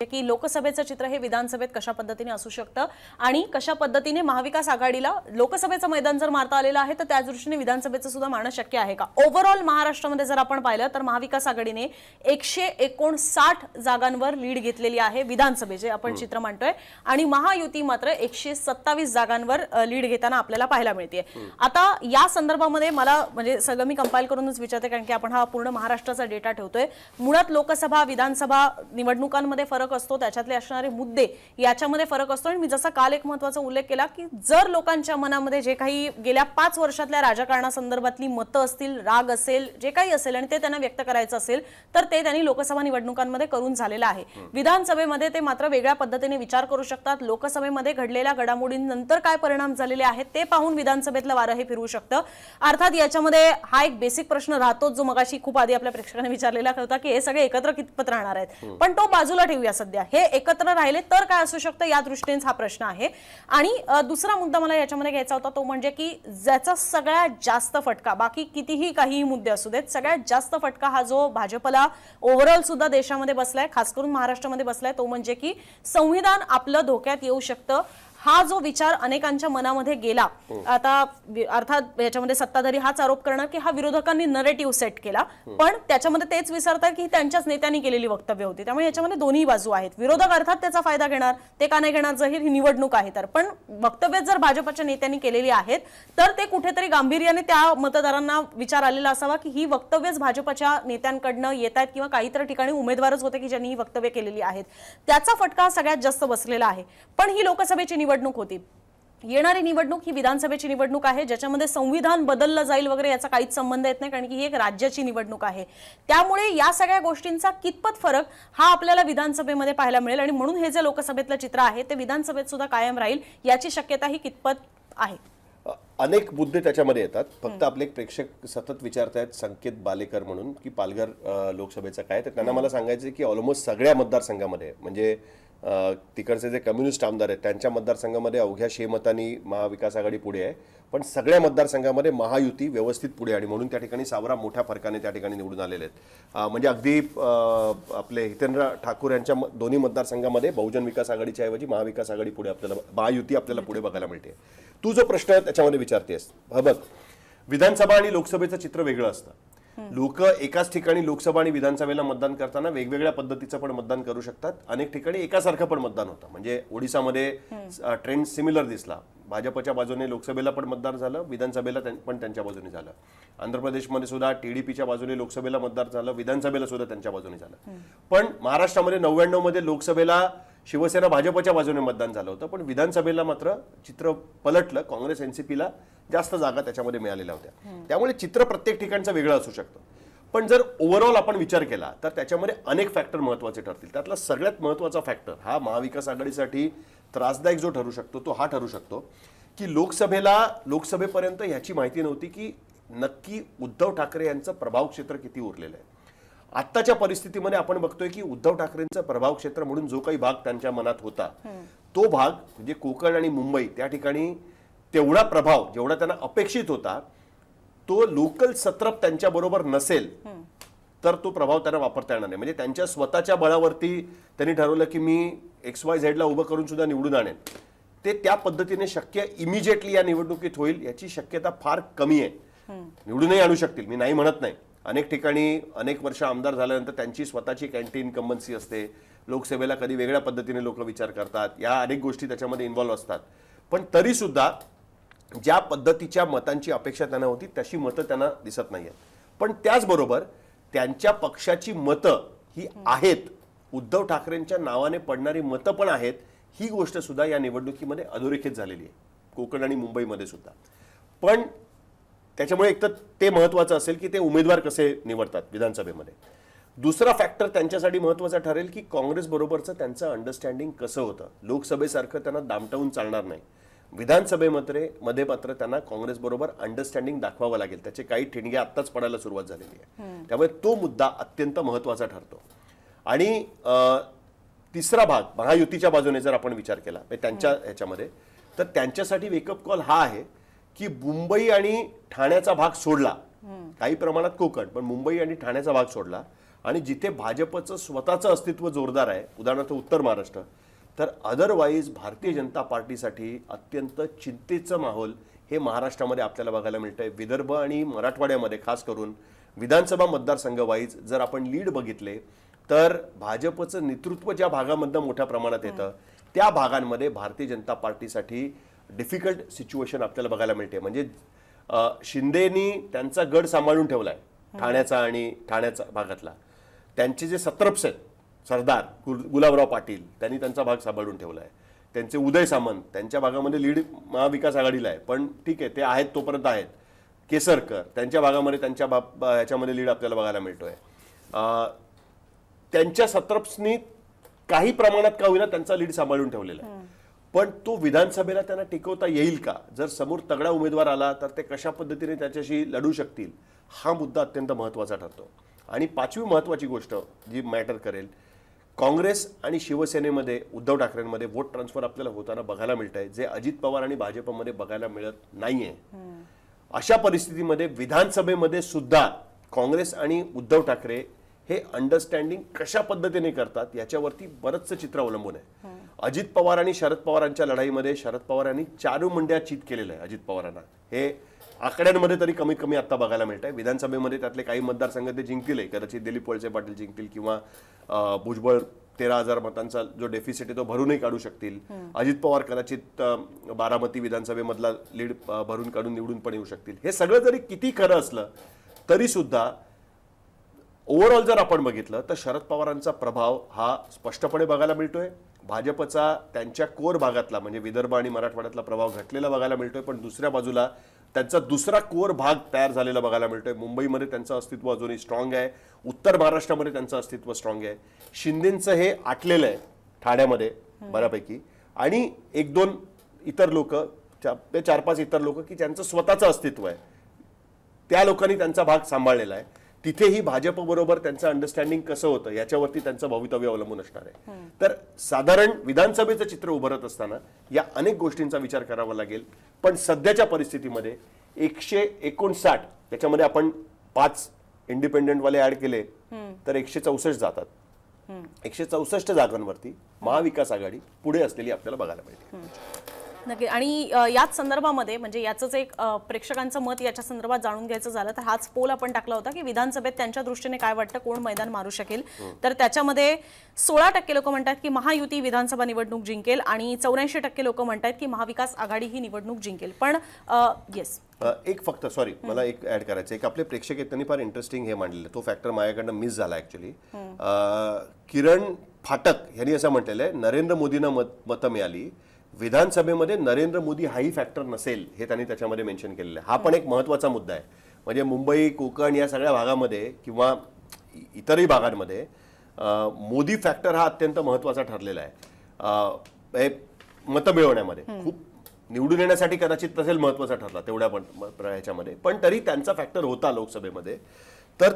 की लोकसभेचं चित्र हे विधानसभेत कशा पद्धतीने असू शकतं? आणि कशा पद्धतीने महाविकास आघाडीला लोकसभेचं मैदान जर मारता आलेलं आहे तर त्याच दृष्टीने विधानसभेचं सुद्धा मारणं शक्य आहे का? ओव्हरऑल महाराष्ट्रामध्ये जर आपण पाहिलं तर महाविकास आघाडीने एकशे एकोणसाठ जागांवर लीड घेतलेली आहे विधानसभेचे आपण चित्र मांडतोय. आणि महायुती मात्र एकशे सत्तावीस जागांवर लीड घेताना आपल्याला पाहायला मिळते आता या संदर्भामध्ये मला म्हणजे सगळं मी कंपाईल करूनच विचारते कारण की आपण हा पूर्ण महाराष्ट्राचा डेटा ठेवतोय. मुळात लोकसभा विधानसभा निवडणुकांमध्ये फरक असतो त्याच्यातले असणारे मुद्दे याच्यामध्ये फरक असतो. आणि मी जसा काल एक महत्त्वाचा उल्लेख केला की जर लोकांच्या मनामध्ये जे काही गेल्या पाच वर्षातल्या राजकारणासंदर्भातली मतं असतील राग असेल जे काही असेल आणि ते त्यांना व्यक्त करायचं असेल तर ते त्यांनी लोकसभा निवडणुकांमध्ये करून झालेलं आहे. विधानसभेमध्ये ते मात्र वेगळ्या पद्धतीने विचार करू शकतात. लोकसभेमध्ये घडलेल्या घडामोडींनंतर काय परिणाम झालेले आहेत ते पाहून विधानसभेतलं वारं हे फिरू शकतं. अर्थात याच्यामध्ये हा एक बेसिक प्रश्न राहतोच जो मगाशी खूप आधी आपल्या प्रेक्षकांनी विचारलेला होता की हे सगळे एकत्र कितपत राहणार आहेत. पण तो बाजूला ठेवूया. सध्या. हे एकत्र राहिले तर काय असू शकतं? या दृष्टीनेच हा प्रश्न आहे. आणि दुसरा मुद्दा मला याच्यामध्ये घ्यायचा होता तो म्हणजे की ज्याचा सगळ्यात जास्त फटका बाकी कितीही काही मुद्दे असू देत सगळ्यात जास्त फटका हा जो भाजपला ओव्हरऑल सुद्धा देशामध्ये बसलाय खास करून महाराष्ट्रामध्ये बसलाय तो म्हणजे की संविधान आपलं धोक्यात येऊ शकतं. हा जो विचार अनेकांच्या मनामध्ये गेला आता वि- अर्थात याच्यामध्ये सत्ताधारी हाच आरोप करणं की हा विरोधकांनी नरेटिव्ह सेट केला. पण त्याच्यामध्ये तेच विसरतात की ही त्यांच्याच नेत्यांनी केलेली वक्तव्य होती. त्यामुळे याच्यामध्ये दोन्ही बाजू आहेत. विरोधक अर्थात त्याचा फायदा घेणार ते का नाही घेणार जाहीर ही निवडणूक आहे तर. पण वक्तव्य जर भाजपच्या नेत्यांनी केलेली आहेत तर ते कुठेतरी गांभीर्याने त्या मतदारांना विचार आलेला असावा की ही वक्तव्यच भाजपच्या नेत्यांकडनं येत आहेत किंवा काहीतरी ठिकाणी उमेदवारच होते की ज्यांनी ही वक्तव्य केलेली आहेत. त्याचा फटका सगळ्यात जास्त बसलेला आहे. पण ही लोकसभेची निवडणूक होती. येणारी निवडणूक ही विधानसभेची निवडणूक आहे ज्याच्यामध्ये संविधान बदललं जाईल वगैरे याचा काहीच संबंध येत नाही कारण की ही एक राज्याची निवडणूक आहे. त्यामुळे या सगळ्या गोष्टींचा कितपत फरक हा आपल्याला विधानसभेमध्ये पाहायला मिळेल आणि म्हणून हे जे लोकसभेतलं चित्र आहे ते विधानसभेत सुद्धा कायम राहील याची शक्यता ही कितपत आहे? अनेक मुद्दे त्याच्यामध्ये येतात. फक्त आपले एक प्रेक्षक सतत विचारतायत संकेत बालेकर म्हणून की पालघर लोकसभेचं काय तर त्यांना मला सांगायचं की ऑलमोस्ट सगळ्या मतदारसंघामध्ये म्हणजे तिकडचे जे कम्युनिस्ट आमदार आहेत त्यांच्या मतदारसंघामध्ये अवघ्या शेमतानी महाविकास आघाडी पुढे आहे. पण सगळ्या मतदारसंघामध्ये महायुती व्यवस्थित पुढे आणि म्हणून त्या ठिकाणी सावरा मोठ्या फरकाने त्या ठिकाणी निवडून आलेले आहेत. म्हणजे अगदी आपले हितेंद्र ठाकूर यांच्या दोन्ही मतदारसंघामध्ये बहुजन विकास आघाडीच्या ऐवजी महाविकास आघाडी पुढे आपल्याला महायुती आपल्याला पुढे बघायला मिळते. तू जो प्रश्न त्याच्यामध्ये विचारतेस बघ विधानसभा आणि लोकसभेचं चित्र वेगळं असतं. लोक एकाच ठिकाणी लोकसभा आणि विधानसभेला मतदान करताना वेगवेगळ्या पद्धतीचं पण मतदान करू शकतात. अनेक ठिकाणी एकासारखं पण मतदान होतं. म्हणजे ओडिसामध्ये ट्रेंड सिमिलर दिसला. भाजपच्या बाजूने लोकसभेला पण मतदान झालं विधानसभेला पण त्यांच्या बाजूने झालं. आंध्र प्रदेशमध्ये सुद्धा टीडीपीच्या बाजूने लोकसभेला मतदान झालं विधानसभेला सुद्धा त्यांच्या बाजूने झालं. पण महाराष्ट्रामध्ये नव्याण्णवमध्ये लोकसभेला शिवसेना भाजपच्या बाजूने मतदान झालं होतं पण विधानसभेला मात्र चित्र पलटलं काँग्रेस एनसीपीला जास्त जागा त्याच्यामध्ये मिळालेल्या होत्या. त्यामुळे चित्र प्रत्येक ठिकाणचं वेगळं असू शकतं. पण जर ओव्हरऑल आपण विचार केला तर त्याच्यामध्ये अनेक फॅक्टर महत्त्वाचे ठरतील. त्यातला सगळ्यात महत्त्वाचा फॅक्टर हा महाविकास आघाडीसाठी त्रासदायक जो ठरू शकतो तो हा ठरू शकतो की लोकसभेला लोकसभेपर्यंत ह्याची माहिती नव्हती की नक्की उद्धव ठाकरे यांचं प्रभाव क्षेत्र किती उरलेलं आहे. आत्ताच्या परिस्थितीमध्ये आपण बघतोय की उद्धव ठाकरेंचं प्रभाव क्षेत्र म्हणून जो काही भाग त्यांच्या मनात होता तो भाग म्हणजे कोकण आणि मुंबई त्या ठिकाणी तेवढा प्रभाव जेवढा त्यांना अपेक्षित होता तो लोकल सत्रप त्यांच्या बरोबर नसेल तर तो प्रभाव त्यांना वापरता येणार नाही. म्हणजे त्यांच्या स्वतःच्या बळावरती त्यांनी ठरवलं की मी एक्स वाय झेडला उभं करून सुद्धा निवडून आणेन. ते त्या पद्धतीने शक्य इमिजिएटली या निवडणुकीत होईल याची शक्यता फार कमी आहे. निवडूनही आणू शकतील मी नाही म्हणत नाही. अनेक ठिकाणी अनेक वर्ष आमदार झाल्यानंतर त्यांची स्वतःची कॅन्टीन कंबन्सी असते. लोकसेवेला कधी वेगळ्या पद्धतीने लोक विचार करतात. या अनेक गोष्टी त्याच्यामध्ये इन्व्हॉल्व्ह असतात. पण तरीसुद्धा ज्या पद्धतीच्या मतांची अपेक्षा त्यांना होती तशी मतं त्यांना दिसत नाही आहेत पण त्याचबरोबर त्यांच्या पक्षाची मतं ही आहेत. उद्धव ठाकरेंच्या नावाने पडणारी मतं पण आहेत. ही गोष्ट सुद्धा या निवडणुकीमध्ये अधोरेखित झालेली आहे. कोकण आणि मुंबईमध्ये सुद्धा. पण त्याच्यामुळे एक तर ते महत्वाचं असेल की ते उमेदवार कसे निवडतात विधानसभेमध्ये. दुसरा फॅक्टर त्यांच्यासाठी महत्त्वाचा ठरेल की काँग्रेस बरोबरचं त्यांचं अंडरस्टँडिंग कसं होतं. लोकसभेसारखं त्यांना दामटवून चालणार नाही. विधानसभेमध्ये मध्ये मात्र त्यांना काँग्रेस बरोबर अंडरस्टँडिंग दाखवावं लागेल. त्याचे काही ठिणगे आत्ताच पडायला सुरुवात झालेली आहे. त्यामुळे तो मुद्दा अत्यंत महत्त्वाचा ठरतो. आणि तिसरा भाग महायुतीच्या बाजूने जर आपण विचार केला म्हणजे त्यांच्या ह्याच्यामध्ये तर त्यांच्यासाठी वेकअप कॉल हा आहे की मुंबई आणि ठाण्याचा भाग सोडला. काही प्रमाणात कोकण पण मुंबई आणि ठाण्याचा भाग सोडला. आणि जिथे भाजपचं स्वतःचं अस्तित्व जोरदार आहे उदाहरणार्थ उत्तर महाराष्ट्र तर अदरवाईज भारतीय जनता पार्टीसाठी अत्यंत चिंतेचं माहोल हे महाराष्ट्रामध्ये आपल्याला बघायला मिळतंय. विदर्भ आणि मराठवाड्यामध्ये खास करून विधानसभा मतदारसंघवाईज जर आपण लीड बघितले तर भाजपचं नेतृत्व ज्या भागामधनं मोठ्या प्रमाणात येतं त्या भागांमध्ये भारतीय जनता पार्टीसाठी डिफिकल्ट सिच्युएशन आपल्याला बघायला मिळते. म्हणजे शिंदेनी त्यांचा गड सांभाळून ठेवलाय ठाण्याचा आणि ठाण्याचा भागातला. त्यांचे जे सत्रप्स आहेत सरदार गुल- गुलाबराव पाटील त्यांनी त्यांचा भाग सांभाळून ठेवलाय. त्यांचे उदय सामंत त्यांच्या भागामध्ये लीड महाविकास आघाडीला आहे. पण ठीक आहे ते आहेत तोपर्यंत आहेत. केसरकर त्यांच्या भागामध्ये त्यांच्या बा बा- ह्याच्यामध्ये लीड आपल्याला बघायला मिळतोय. अ, त्यांच्या सत्रप्सनी काही प्रमाणात का होईना त्यांचा लीड सांभाळून ठेवलेला आहे. पण तो विधानसभेला त्यांना टिकवता येईल का? जर समोर तगडा उमेदवार आला तर ते कशा पद्धतीने त्याच्याशी लढू शकतील? हा मुद्दा अत्यंत महत्त्वाचा ठरतो. आणि पाचवी महत्वाची गोष्ट जी मॅटर करेल काँग्रेस आणि शिवसेनेमध्ये उद्धव ठाकरेंमध्ये वोट ट्रान्सफर आपल्याला होताना बघायला मिळत आहे जे अजित पवार आणि भाजपमध्ये बघायला मिळत नाहीये. अशा परिस्थितीमध्ये विधानसभेमध्ये सुद्धा काँग्रेस आणि उद्धव ठाकरे हे अंडरस्टँडिंग कशा पद्धतीने करतात याच्यावरती बरंचसं चित्र अवलंबून आहे. अजित पवार आणि शरद पवारांच्या लढाईमध्ये शरद पवार यांनी चारू मुंड्या चित केलेलं आहे अजित पवारांना. हे आकड्यांमध्ये तरी कमीत कमी आता बघायला मिळत आहे विधानसभेमध्ये त्यातले काही मतदारसंघ ते जिंकतील कदाचित दिलीप वळसे पाटील जिंकतील किंवा भुजबळ तेरा हजार मतांचा जो डेफिसिट आहे तो भरूनही काढू शकतील. अजित पवार कदाचित बारामती विधानसभेमधला लीड भरून काढून निवडून पण येऊ शकतील. हे सगळं जरी किती खरं असलं तरी सुद्धा ओव्हरऑल जर आपण बघितलं तर शरद पवारांचा प्रभाव हा स्पष्टपणे बघायला मिळतोय. भाजपचा त्यांच्या कोर भागातला म्हणजे विदर्भ आणि मराठवाड्यातला प्रभाव घटलेला बघायला मिळतोय पण दुसऱ्या बाजूला त्यांचा दुसरा कोर भाग तयार झालेला बघायला मिळतोय. मुंबईमध्ये त्यांचं अस्तित्व अजूनही स्ट्रॉंग आहे. उत्तर महाराष्ट्रामध्ये त्यांचं अस्तित्व स्ट्रॉंग आहे. शिंदेचं हे आटलेलं आहे ठाण्यामध्ये बऱ्यापैकी. आणि एक दोन इतर लोक चार पाच इतर लोक की ज्यांचं स्वतःचं अस्तित्व आहे. त्या लोकांनी त्यांचा भाग सांभाळलेला आहे. तिथेही भाजप बरोबर त्यांचं अंडरस्टँडिंग कसं होतं याच्यावरती त्यांचं भवितव्य अवलंबून असणार आहे. तर साधारण विधानसभेचं चित्र उभारत असताना या अनेक गोष्टींचा विचार करावा लागेल. पण सध्याच्या परिस्थितीमध्ये एकशे एकोणसाठ त्याच्यामध्ये आपण पाच इंडिपेंडेंटवाले ऍड केले तर एकशे चौसष्ट जातात. एकशे चौसष्ट जागांवरती महाविकास आघाडी पुढे असलेली आपल्याला बघायला मिळते. नक्की आणि याच संदर्भामध्ये म्हणजे याचंच एक प्रेक्षकांचं मत याच्या संदर्भात जाणून घ्यायचं झालं तर हाच पोल आपण टाकला होता की विधानसभेत त्यांच्या दृष्टीने काय वाटतं कोण मैदान मारू शकेल. तर त्याच्यामध्ये सोळा टक्के लोक म्हणतात की महायुती विधानसभा निवडणूक जिंकेल आणि चौऱ्याऐंशी टक्के लोक म्हणतात की महाविकास आघाडी ही निवडणूक जिंकेल. पण येस एक फक्त सॉरी मला एक ऍड करायचं एक आपले प्रेक्षक आहेत त्यांनी फार इंटरेस्टिंग हे मांडलेलं. तो फॅक्टर माझ्याकडनं मिस झाला ऍक्च्युली किरण फाटक यांनी असं म्हटलेलं आहे नरेंद्र मोदींना मत मतं मिळाली विधानसभेमध्ये नरेंद्र मोदी हाही फॅक्टर नसेल हे त्यांनी त्याच्यामध्ये मेन्शन केलेलं आहे. हा पण एक महत्त्वाचा मुद्दा आहे. म्हणजे मुंबई कोकण या सगळ्या भागामध्ये किंवा इतरही भागांमध्ये मोदी फॅक्टर हा अत्यंत महत्त्वाचा ठरलेला आहे. मतं मिळवण्यामध्ये. खूप निवडून येण्यासाठी कदाचित नसेल महत्त्वाचा ठरला तेवढ्या पण ह्याच्यामध्ये पण तरी त्यांचा फॅक्टर होता लोकसभेमध्ये. तर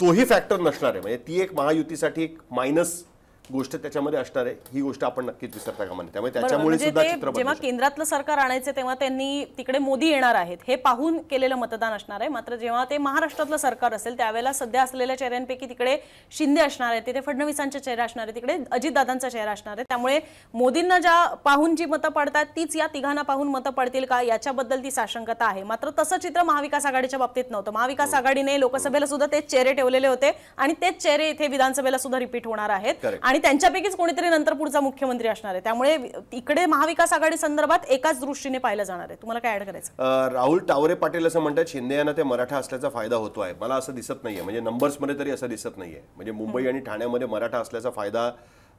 तोही फॅक्टर नसणार आहे. म्हणजे ती एक महायुतीसाठी एक मायनस गोष्ट त्याच्यामध्ये असणार आहे ही गोष्ट आपण नक्कीच विसरता कामा नये त्यामुळे. त्याच्यामुळे म्हणजे सुद्धा चित्र जेव्हा. केंद्रातलं सरकार आणायचे तेव्हा त्यांनी तिकडे मोदी येणार आहेत हे पाहून केलेलं मतदान असणार आहे मात्र जेव्हा ते महाराष्ट्रातलं सरकार असेल त्यावेळेला सध्या असलेल्या चेहऱ्यांपैकी तिकडे शिंदे असणार आहे तिथे फडणवीसांचा चेहरा असणार आहे तिकडे अजितदादांचा चेहरा असणार आहे त्यामुळे मोदींना ज्या पाहून जी मतं पडतात तीच या तिघांना पाहून मतं पडतील का याच्याबद्दल ती साशंकता आहे मात्र तसं चित्र महाविकास आघाडीच्या बाबतीत नव्हतं महाविकास आघाडीने लोकसभेला सुद्धा तेच चेहरे ठेवलेले होते आणि तेच चेहरे इथे विधानसभेला सुद्धा रिपीट होणार आहेत Correct. आणि त्यांच्यापैकीच कोणीतरी नंतर पुढचा मुख्यमंत्री असणार आहे. त्यामुळे इकडे महाविकास आघाडी संदर्भात एकाच दृष्टीने पाहिलं जाणार आहे. तुम्हाला काय ऍड करायचं? राहुल टावरे पाटील असं म्हणतात शिंदे यांना ते मराठा असल्याचा फायदा होतो आहे. मला असं दिसत नाहीये. म्हणजे नंबर्समध्ये तरी असं दिसत नाहीये. म्हणजे मुंबई आणि ठाण्यामध्ये मराठा असल्याचा फायदा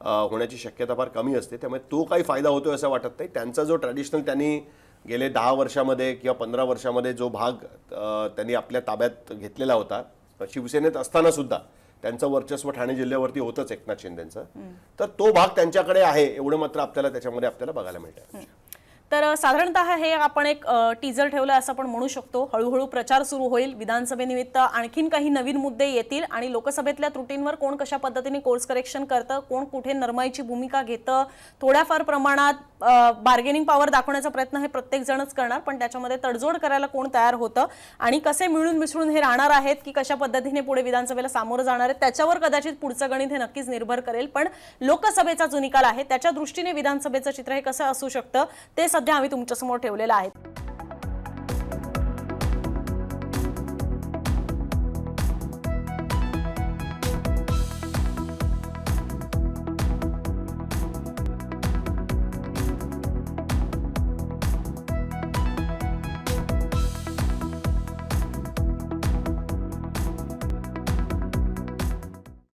होण्याची शक्यता फार कमी असते. त्यामुळे तो काही फायदा होतोय असं वाटत नाही. त्यांचा जो ट्रॅडिशनल त्यांनी गेले दहा वर्षामध्ये किंवा पंधरा वर्षामध्ये जो भाग त्यांनी आपल्या ताब्यात घेतलेला होता शिवसेनेत असताना सुद्धा त्यांचं वर्चस्व ठाणे जिल्ह्यावरती होतंच एकनाथ शिंदेचं. तर तो भाग त्यांच्याकडे आहे एवढं मात्र आपल्याला त्याच्यामध्ये आपल्याला बघायला मिळतं. तर साधारणतः हे आपण एक टीजर ठेवलं असं आपण म्हणू शकतो. हळूहळू प्रचार सुरू होईल विधानसभेनिमित्त. आणखीन काही नवीन मुद्दे येतील आणि लोकसभेतल्या त्रुटींवर कोण कशा पद्धतीने कोर्स करेक्शन करतं कोण कुठे नरमाईची भूमिका घेतं थोड्याफार प्रमाणात बार्गेनिंग पॉवर दाखवण्याचा प्रयत्न हे प्रत्येक जणच करणार पण त्याच्यामध्ये तडजोड करायला कोण तयार होतं आणि कसे मिळून मिसळून हे राहणार आहेत की कशा पद्धतीने पुढे विधानसभेला सामोरं जाणार आहेत त्याच्यावर कदाचित पुढचं गणित हे नक्कीच निर्भर करेल. पण लोकसभेचा जो निकाल आहे त्याच्या दृष्टीने विधानसभेचं चित्र हे कसं असू शकतं ते सध्या आम्ही तुमच्यासमोर ठेवलेलं आहे.